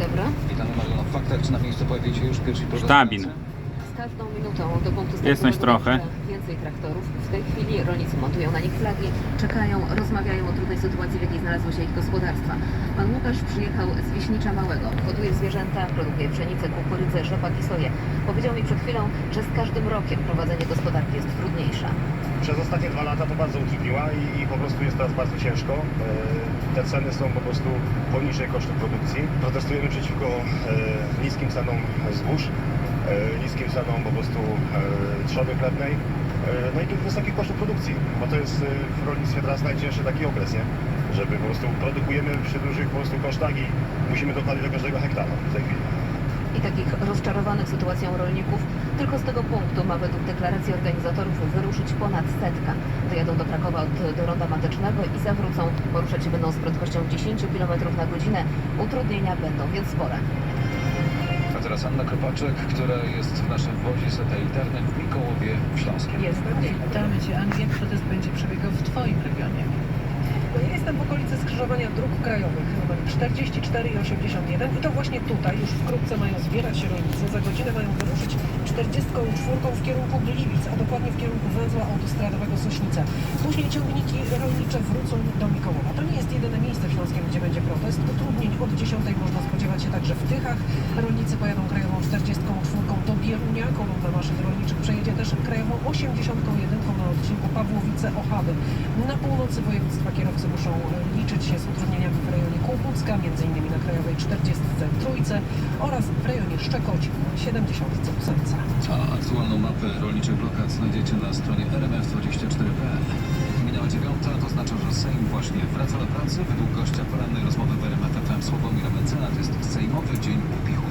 dobry. Witamy Mariona w faktach. Czy na miejscu pojawili się już pierwsi Sztabin. Z każdą minutą do punktu Jest coś startowego trochę. Traktorów. W tej chwili rolnicy montują na nich flagi, czekają, rozmawiają o trudnej sytuacji, w jakiej znalazły się ich gospodarstwa. Pan Łukasz przyjechał z Wiśnicza Małego. Hoduje zwierzęta, produkuje pszenicę, kukurydzę, rzepak i soję. Powiedział mi przed chwilą, że z każdym rokiem prowadzenie gospodarki jest trudniejsze. Przez ostatnie dwa lata to bardzo utrudniła i, i po prostu jest teraz bardzo ciężko. E, Te ceny są po prostu poniżej kosztów produkcji. Protestujemy przeciwko e, niskim cenom zbóż, e, niskim cenom po prostu trzody chlebnej, no i tych wysokich kosztów produkcji, bo to jest e, w rolnictwie teraz najcięższy taki okres, nie? Żeby po prostu produkujemy przy dużych po prostu kosztach i musimy dokładać do każdego hektara w tej chwili. I takich rozczarowanych sytuacją rolników tylko z tego punktu ma według deklaracji organizatorów wyruszyć ponad setka. Dojadą do Krakowa od do Ronda Matecznego i zawrócą. Poruszać się będą z prędkością 10 km na godzinę. Utrudnienia będą więc spore. A teraz Anna Kropaczek, która jest w naszym wozie satelitarnym w Mikołowie Śląskim. Jestem. Witamy Cię. Jak protest będzie przebiegał w Twoim regionie? Ja jestem w okolicy skrzyżowania dróg krajowych numer 44 i 81 i to właśnie tutaj już wkrótce mają zbierać się rolnicy. Za godzinę mają wyruszyć 44 w kierunku Gliwic, a dokładnie w kierunku węzła autostradowego Sośnica. Później ciągniki rolnicze wrócą do Mikołowa. To nie jest jedyne miejsce w Śląskiem, gdzie będzie protest. Utrudnień od 10 można spodziewać się także w Tychach. Rolnicy pojadą krajową 44 do Bierunia. Kolumna maszyn rolniczych przejedzie też krajową 81 na odcinku Pawłowice-Ochady. Na północy województwa kierowcy muszą liczyć się z utrudnieniami w rejonie Kłobucka, m.in. krajowej 40 Trójce oraz w rejonie Szczekocin 70 Ósemca. A aktualną mapę rolniczych blokad znajdziecie na stronie rmf24.pl. Minęła dziewiąta, to znaczy, że Sejm właśnie wraca do pracy. Według gościa porannej rozmowy w RMF FM Sławomira Mencena to jest Sejmowy Dzień Upichu.